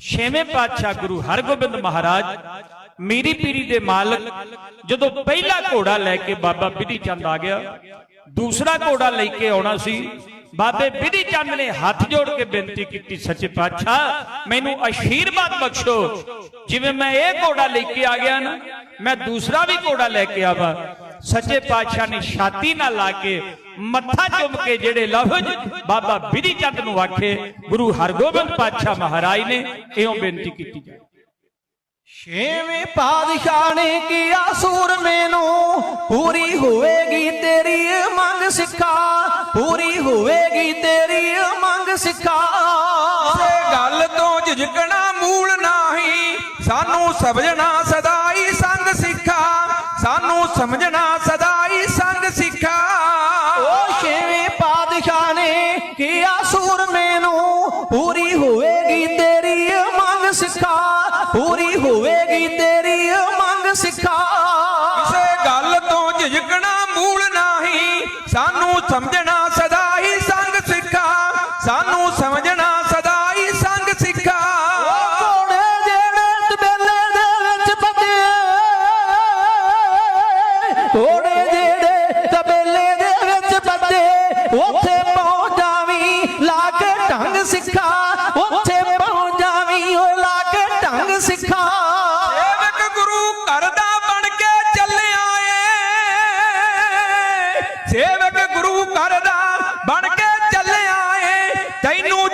ਛੇਵੇਂ ਪਾਤਸ਼ਾਹ ਗੁਰੂ ਹਰਗੋਬਿੰਦ ਮਹਾਰਾਜ ਮੀਰੀ ਪੀਰੀ ਦੇ ਮਾਲਕ ਜਦੋਂ ਪਹਿਲਾ ਘੋੜਾ ਲੈ ਕੇ ਬਾਬਾ ਬਿਧੀ ਚੰਦ ਆ ਗਿਆ, ਦੂਸਰਾ ਘੋੜਾ ਲੈ ਕੇ ਆਉਣਾ ਸੀ, ਬਾਬੇ ਬਿਧੀ ਚੰਦ ਨੇ ਹੱਥ ਜੋੜ ਕੇ ਬੇਨਤੀ ਕੀਤੀ, ਸੱਚੇ ਪਾਤਸ਼ਾਹ, ਮੈਨੂੰ ਆਸ਼ੀਰਵਾਦ ਬਖਸ਼ੋ। ਜਿਵੇਂ ਮੈਂ ਇਹ ਘੋੜਾ ਲੈ ਕੇ ਆ ਗਿਆ ਨਾ, ਮੈਂ ਦੂਸਰਾ ਵੀ ਘੋੜਾ ਲੈ ਕੇ ਆਵਾ। ਸੱਚੇ ਪਾਤਸ਼ਾਹ ਨੇ ਛਾਤੀ ਨਾਲ ਲਾ ਕੇ ਮੱਥਾ ਚੁੰਮ ਕੇ ਜਿਹੜੇ ਲਫ਼ਜ਼ ਬਾਬਾ ਬਿਧੀ ਚੰਦ ਨੂੰ ਆਖੇ ਗੁਰੂ ਹਰਗੋਬਿੰਦ ਪਾਤਸ਼ਾਹ ਮਹਾਰਾਜ ਨੇ ਇਉਂ ਬੇਨਤੀ ਕੀਤੀ ਜਾਏ। ਛੇਵੇਂ ਪਾਤਸ਼ਾਹ ਨੇ ਕੀਆ ਸੂਰਮੇ ਨੂੰ ਪੂਰੀ ਹੋਵੇਗੀ ਤੇਰੀ ਮੰਗ ਸਿੱਖਾ ਪੂਰੀ ਹੋਵੇਗੀ ਤੇਰੀ ਮੰਗ ਸਿੱਖਾ। ਇਹ ਗੱਲ ਤੋਂ ਝਿਜਕਣਾ ਮੂਲ ਨਹੀਂ ਸਾਨੂੰ ਸਮਝਣਾ ਸਦਾਈ ਸੰਗ ਸਿੱਖਾ ਸਾਨੂੰ ਸਮਝਣਾ ਸਦਾਈ ਸਿੱਖਾ। ਕਿਸੇ ਗੱਲ ਤੋਂ ਝਿਜਕਣਾ ਮੂਲ ਨਹੀਂ। ਸਾਨੂੰ ਸਮਝਣਾ ਸਦਾ ਹੀ ਸੰਗ ਸਿੱਖਾ। ਸਾਨੂੰ ਸਮਝਣਾ ਜਿਹੜੇ ਤਬੇਲੇ ਦੇ ਵਿੱਚ ਬੱਦੇ ਕੋਣੇ ਜਿਹੜੇ ਤਬੇਲੇ ਦੇ ਵਿੱਚ ਬੱਦੇ ਉੱਥੇ ਪਹੁੰਚਾਵੀਂ ਲਾ ਸਿੱਖਾ। ਘਰ ਦਾ ਬਣ ਕੇ ਚੱਲਿਆ ਏ। ਸੇਵਕ ਗੁਰੂ ਘਰ ਦਾ ਬਣ ਕੇ ਚੱਲਿਆ ਏ। ਤੈਨੂੰ